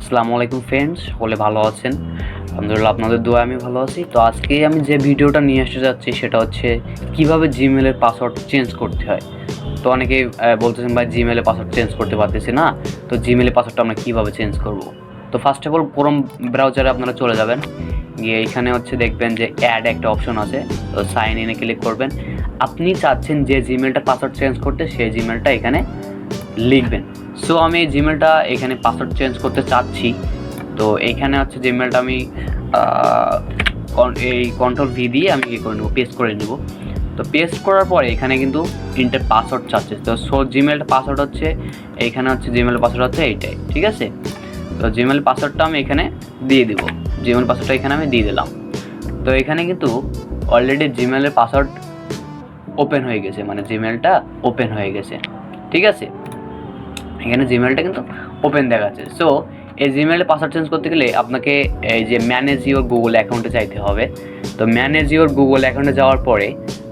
আসসালামু আলাইকুম ফ্রেন্ডস সকলে ভালো আছেন? আলহামদুলিল্লাহ আপনাদের দোয়া আমি ভালো আছি। তো আজকে আমি যে ভিডিওটা নিয়ে আসতে যাচ্ছি সেটা হচ্ছে কীভাবে জিমেলের পাসওয়ার্ড চেঞ্জ করতে হয়। তো অনেকেই বলতেছেন, ভাই জিমেলের পাসওয়ার্ড চেঞ্জ করতে পারতেছি না। তো জিমেলের পাসওয়ার্ডটা আমরা কীভাবে চেঞ্জ করব? তো ফার্স্ট অফ অল ক্রোম ব্রাউজারে আপনারা চলে যাবেন। গিয়ে এখানে হচ্ছে দেখবেন যে অ্যাড একটা অপশন আছে। তো সাইন ইনে ক্লিক করবেন। আপনি চাচ্ছেন যে জিমেলটা পাসওয়ার্ড চেঞ্জ করতে, সেই জিমেলটা এখানে লিখবেন। সো আমি জিমেলটা এখানে পাসওয়ার্ড চেঞ্জ করতে চাচ্ছি। তো এইখানে হচ্ছে জিমেলটা আমি এই কন্ট্রোল ভি দিয়ে আমি ইয়ে করে নেব? পেস্ট করে নেব। তো পেস্ট করার পরে এখানে কিন্তু ইন্টার পাসওয়ার্ড চাচ্ছে। তো সো জিমেলটা পাসওয়ার্ড হচ্ছে এইখানে হচ্ছে জিমেল পাসওয়ার্ড হচ্ছে এইটাই, ঠিক আছে? তো জিমেল পাসওয়ার্ডটা আমি এখানে দিয়ে দিব। জিমেল পাসওয়ার্ডটা এখানে আমি দিয়ে দিলাম। তো এখানে কিন্তু অলরেডি জিমেলের পাসওয়ার্ড ওপেন হয়ে গেছে। মানে জিমেলটা ওপেন হয়ে গেছে। ঠিক আছে? এখানে জিমেলটা কিন্তু ওপেন দেখাচ্ছে। সো এই জিমেলে পাসওয়ার্ড চেঞ্জ করতে গেলে আপনাকে এই যে ম্যানেজ ইওর গুগল অ্যাকাউন্টে চাইতে হবে। তো ম্যানেজ ইওর গুগল অ্যাকাউন্টে যাওয়ার পরে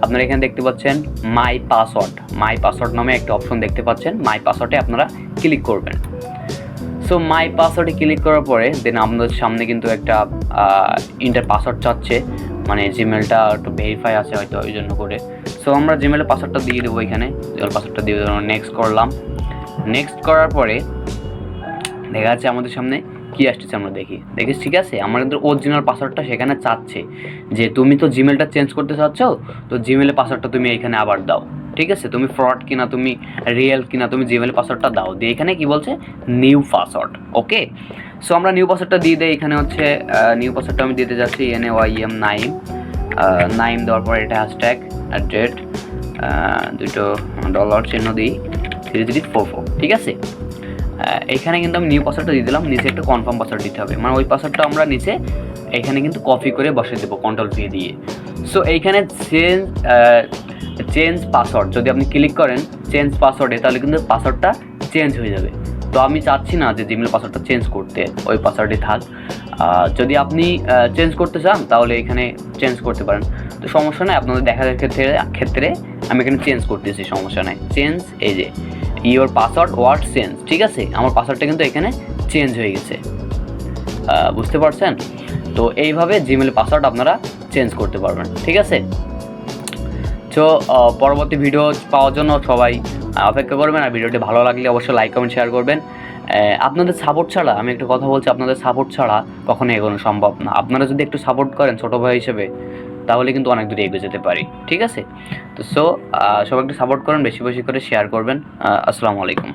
আপনারা এখানে দেখতে পাচ্ছেন মাই পাসওয়ার্ড মাই পাসওয়ার্ড নামে একটা অপশন দেখতে পাচ্ছেন। মাই পাসওয়ার্ডে আপনারা ক্লিক করবেন। সো মাই পাসওয়ার্ডে ক্লিক করার পরে দেন আপনাদের সামনে কিন্তু একটা ইন্টার পাসওয়ার্ড চাচ্ছে। মানে জিমেলটা একটু ভেরিফাই আছে হয়তো ওই জন্য করে। সো আমরা জিমেলের পাসওয়ার্ডটা দিয়ে দেবো এখানে। জিমেল পাসওয়ার্ডটা দিয়ে দেবো। নেক্সট করলাম। নেক্সট করার পরে দেখা যাচ্ছে আমাদের সামনে কি আসতেছে আমরা দেখি। দেখিস, ঠিক আছে? কিন্তু অরিজিনাল পাসওয়ার্ডটা সেখানে চাচ্ছে যে, তুমি তো জিমেলটা চেঞ্জ করতে চাচ্ছ, তো জিমেলের পাসওয়ার্ডটা তুমি এখানে আবার দাও। ঠিক আছে? তুমি ফ্রড কিনা, তুমি রিয়েল কিনা, তুমি জিমেলের পাসওয়ার্ডটা দাও। দিয়ে এখানে কি বলছে? নিউ পাসওয়ার্ড ওকে সো আমরা নিউ পাসওয়ার্ডটা দিয়ে দেই। এখানে হচ্ছে নিউ পাসওয়ার্ডটা আমি দিতে যাচ্ছি N A Y M Naim Naim দেওয়ার পরে এটা হ্যাশট্যাগ অ্যাট ডেট দুটো ডলার চিহ্ন দিই। থ্রি থ্রি ফোর ফোর ঠিক আছে? এখানে কিন্তু আমি নিউ পাসওয়ার্ডটা দিয়ে দিলাম, নিচে একটা কনফার্ম পাসওয়ার্ড দিতে হবে। মানে ওই পাসওয়ার্ডটা আমরা নিচে, এখানে কিন্তু কপি করে বসে দেবো কন্ট্রোল ভি দিয়ে। সো এইখানে চেঞ্জ চেঞ্জ পাসওয়ার্ড যদি আপনি ক্লিক করেন চেঞ্জ পাসওয়ার্ডে তাহলে কিন্তু পাসওয়ার্ডটা চেঞ্জ হয়ে যাবে। তো আমি চাচ্ছি না যে জিমেল পাসওয়ার্ডটা চেঞ্জ করতে, ওই পাসওয়ার্ডে থাক। যদি আপনি চেঞ্জ করতে চান, তাহলে এখানে চেঞ্জ করতে পারেন। তো সমস্যা নেই, আপনাদের দেখার ক্ষেত্রে ক্ষেত্রে আমি এখানে চেঞ্জ করতেছি, সমস্যা নাই। চেঞ্জ এই যে ইওর পাসওয়ার্ড ওয়ার্ড চেঞ্জ ঠিক আছে? আমার পাসওয়ার্ডটা কিন্তু এখানে চেঞ্জ হয়ে গেছে। বুঝতে পারছেন? তো এইভাবে জিমেল পাসওয়ার্ড আপনারা চেঞ্জ করতে পারবেন, ঠিক আছে? তো পরবর্তী ভিডিও পাওয়ার জন্য সবাই অপেক্ষা করবেন আর ভিডিওটি ভালো লাগলে অবশ্যই লাইক কমেন্ট শেয়ার করবেন। আপনাদের সাপোর্ট ছাড়া, আমি একটা কথা বলছি, আপনাদের সাপোর্ট ছাড়া কখনো এগোনো সম্ভব না। আপনারা যদি একটু সাপোর্ট করেন, ছোটো ভাই হিসেবে তাহলে কিন্তু অনেক দূরে এগিয়ে যেতে পারি, ঠিক আছে? তো সো সবাই একটু সাপোর্ট করেন, বেশি বেশি করে শেয়ার করবেন। আসসালামু আলাইকুম।